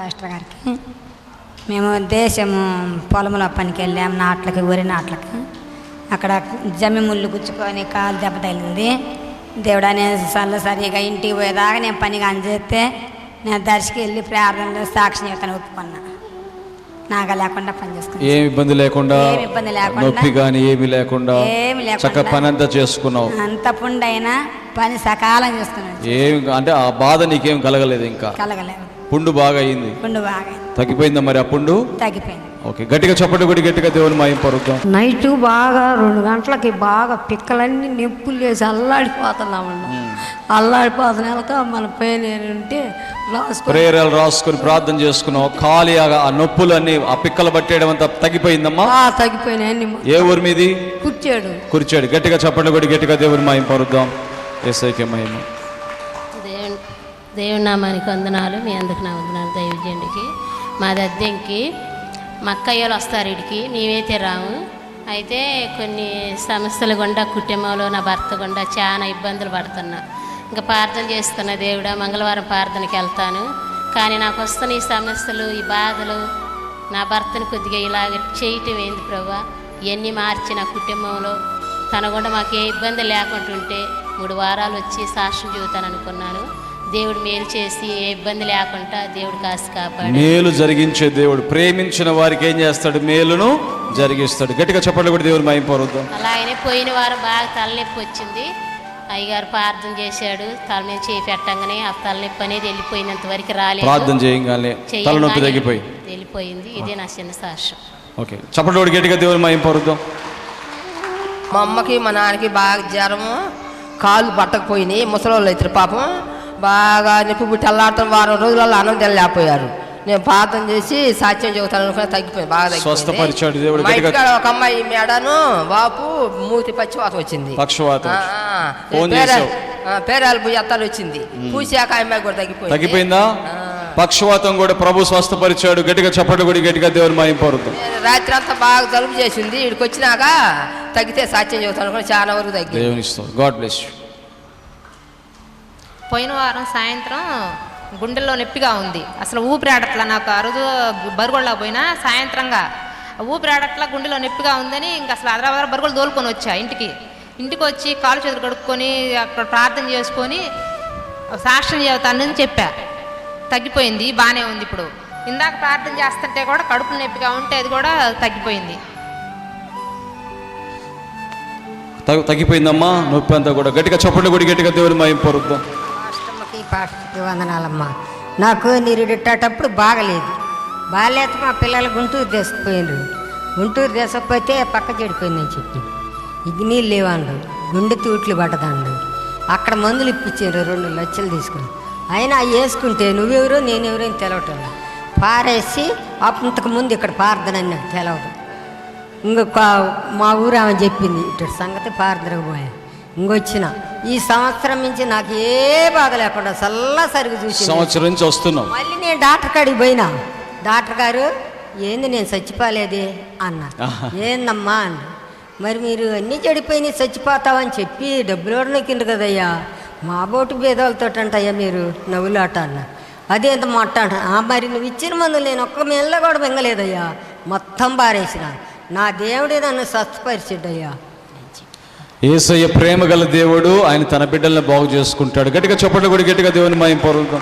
Pastor గారికి. మేము దేశము పొలంలో పనికి వెళ్ళాము నాట్లకి వరి నాట్లకి. అక్కడ జమ్మి ముళ్ళు గుచ్చుకొని కాలు దెబ్బ తగిలింది. దేవుడు అనే సల్ల సరిగా ఇంటికి పోయేదాకా నేను పని చేస్తే నేను దర్శకి వెళ్ళి ప్రార్థనలో సాక్షి చెప్తాను ఒప్పుకున్నా. నాగా లేకుండా పని ఏమి ఇబ్బంది లేకుండా ఇబ్బంది లేకుండా. నొప్పి కానీ ఏమి లేకుండా ఏమి లేకుండా. పని అంతా చేసుకున్నావు. అంత పుండైనా పని సకాలం చేసుకున్నాను. ఏమి అంటే ఆ బాధ నీకేం కలగలేదు ఇంకా. కలగలేదు. పుండు బాగా అయింది పుండు బాగా తగ్గిపోయిందా మరి ఆ పుండు? తగ్గిపోయింది. ఓకే గట్టిగా చప్పటి కొడి గట్టిగా దేవుని మాయం పరుద్దాం. నైట్ బాగా రెండు గంటలకి బాగా పిక్కలన్నీ నొప్పులు వేసి అల్లాడిపోతున్నామన్న అల్లాడిపోతున్నాక మన పెయిన్ ఉంటే రాసుకొని ప్రేయరాలు రాసుకొని ప్రార్థన చేసుకున్నావు ఖాళీ ఆ నొప్పులన్నీ ఆ పిక్కలు పట్టేయడం అంతా తగ్గిపోయిందమ్మా? తగ్గిపోయినాయి అన్ని ఏ ఊరి మీది? కూర్చాడు. కూర్చోడు. గట్టిగా చప్పటి కొడి గట్టిగా దేవుని మాయం పరుద్దాం. ఎస్ఐకే మహిమ. దేవుని నామానికి వందనాలు. మీ అందరికి నా వందనాలు. దైవజనుడికి మాది అద్దెంకి మా అక్కయ్యలు వస్తారు ఇడికి. మేమైతే రాము అయితే కొన్ని సమస్యలు గుండా కుటుంబంలో నా భర్త గుండా చాలా ఇబ్బందులు పడుతున్నా. ఇంకా ప్రార్థన చేస్తున్న దేవుడా మంగళవారం ప్రార్థనకి వెళ్తాను. కానీ నాకు వస్తున్న ఈ సమస్యలు ఈ బాధలు నా భర్తను కొద్దిగా ఇలాగ చేయటం ఏంది ప్రభా? ఇవన్నీ మార్చి నా కుటుంబంలో తన కూడా మాకు ఏ ఇబ్బంది లేకుండా ఉంటే మూడు వారాలు వచ్చి సాక్ష్యం చెబుతాను అనుకున్నాను దేవుడు మేలు చేసి ఏ ఇబ్బంది లేకుండా దేవుడు కాసి కాపాడు. మేలు జరిగించే దేవుడు ప్రేమించిన వారికి ఏం చేస్తాడు? మేలును జరిగిస్తాడు. గట్టిగా చప్పట్లు కూడా దేవుని మాయం పరుద్దాం అలాగనే పోయిన వారం బాగా తలనొప్పి వచ్చింది. అయ్యగారు ప్రార్థన చేశాడు. తల మీద చేయి పెట్టంగానే ఆ తలనొప్పి అనేది వెళ్ళిపోయినంత వరకు రాలేదు. ప్రార్థన చేయగానే తలనొప్పి తగ్గిపోయి. వెళ్ళిపోయింది. ఇదే నా చిన్న సాక్ష్యం. ఓకే. చప్పట్లు కూడా గట్టిగా దేవుని మాయం పరుద్దాం మా అమ్మకి మా నాన్నకి బాగా జ్వరము కాళ్ళు పట్టకపోయినాయి. ముసలోళ్ళు అయితే పాపం. బాగా నొప్పి పుట్టి అల్లాడటం వారం రోజులలో అన్నం తినలేకపోయారు. నేను ప్రార్థన చేసి సాత్యం చెబుతాను అనుకుని తగ్గిపోయింది బాగా. స్వస్థపరిచాడు దేవుడు. మా గట్టిగా- ఇంటికాడ ఒక అమ్మాయి మెడను వాపు మూతి పచ్చివాతం వచ్చింది. పక్షవాతం పేర- పేరాలు అత్తాలు వచ్చింది. పూసాక అమ్మాయి కూడా తగ్గిపోయింది. తగ్గిపోయిందా? పక్షవాతం కూడా ప్రభు స్వస్థపరిచాడు. గట్టిగా చప్పట్లు కూడా గట్టిగా దేవుని మాయం పరుద్దాం. నేను రాత్రి అంతా బాగా జలుబు చేసింది. ఇక్కడికి వచ్చినాక తగ్గితే సాత్యం చెబుతాను అనుకుని చాలా వరకు తగ్గింది. దేవుని గాడ్ బ్లెస్ యూ. పోయిన వారం సాయంత్రం గుండెల్లో నొప్పిగా ఉంది. అసలు ఊపిరాడట్లా నాకు ఆ రోజు బరుగుళ్ళ పోయినా సాయంత్రంగా. ఆ ఊపిరాడట్లా గుండెలో నొప్పిగా ఉందని ఇంకా అసలు అదరా బరుగులు తోలుకొని వచ్చా ఇంటికి. ఇంటికి వచ్చి కాలు చేతులు కడుక్కొని అక్కడ ప్రార్థన చేసుకొని సాక్ష్యం చెబుతానని చెప్పా. తగ్గిపోయింది బాగానే ఉంది ఇప్పుడు. ఇందాక ప్రార్థన చేస్తుంటే కూడా కడుపు నొప్పిగా ఉంటే అది కూడా తగ్గిపోయింది. తగ్గిపోయిందమ్మా నొప్పి అంతా కూడా. గట్టిగా చప్పట్లు కూడా గట్టిగా దేవుని మాయం పొరుద్దాం. పాస్టర్కి వందనాలమ్మా. నాకు నిరుడేటప్పుడు బాగలేదు. బాగలేదు మా పిల్లలు గుంటూరు తీసుకుపోయినారు. గుంటూరు తీసుకపోతే పక్క చెడిపోయిందని చెప్పి. ఇది నీళ్ళు లేవండు గుండె తూట్లు పడ్డదండు అక్కడ మందులు ఇప్పించారు. రెండు లక్షలు తీసుకుని. అయినా వేసుకుంటే నువ్వెవరో నేనెవరో అని తెలవటం పారేసి అంతకు ముందు ఇక్కడ పారదనని నాకు తెలవదు. ఇంకొక మా ఊరు ఆమె చెప్పింది. ఇటు సంగతి పారదరకు ఇంకొచ్చిన. ఈ సంవత్సరం నుంచి నాకు ఏ బాధ లేకుండా చల్ల సరిగి చూసి సంవత్సరం నుంచి వస్తున్నాం మళ్ళీ నేను డాక్టర్ కాడికి పోయినా. డాక్టర్ గారు ఏంది నేను చచ్చిపోలేదే? అన్న. ఏందమ్మా? అన్న. మరి మీరు అన్నీ చెడిపోయినాయి చచ్చిపోతావని చెప్పి డబ్బులు కూడా నొక్కిండ్రు కదయ్యా? మా బోటు భేదాలతో అంటయ్యా మీరు నవ్వులాట అన్న. అదేంత మొట్ట అంట "ఆ, మరి నువ్వు ఇచ్చిన మందులు నేను ఒక్క మెల్ల కూడా మింగలేదయ్యా. మొత్తం బారేసిన నా దేవుడే నన్ను స్వస్థపరిచాడయ్యా. ఏసయ్య ప్రేమ గల దేవుడు ఆయన తన బిడ్డల్ని బాగు చేసుకుంటాడు. గట్టిగా చప్పట్లు కూడా గట్టిగా దేవుని మాయం పరుద్దాం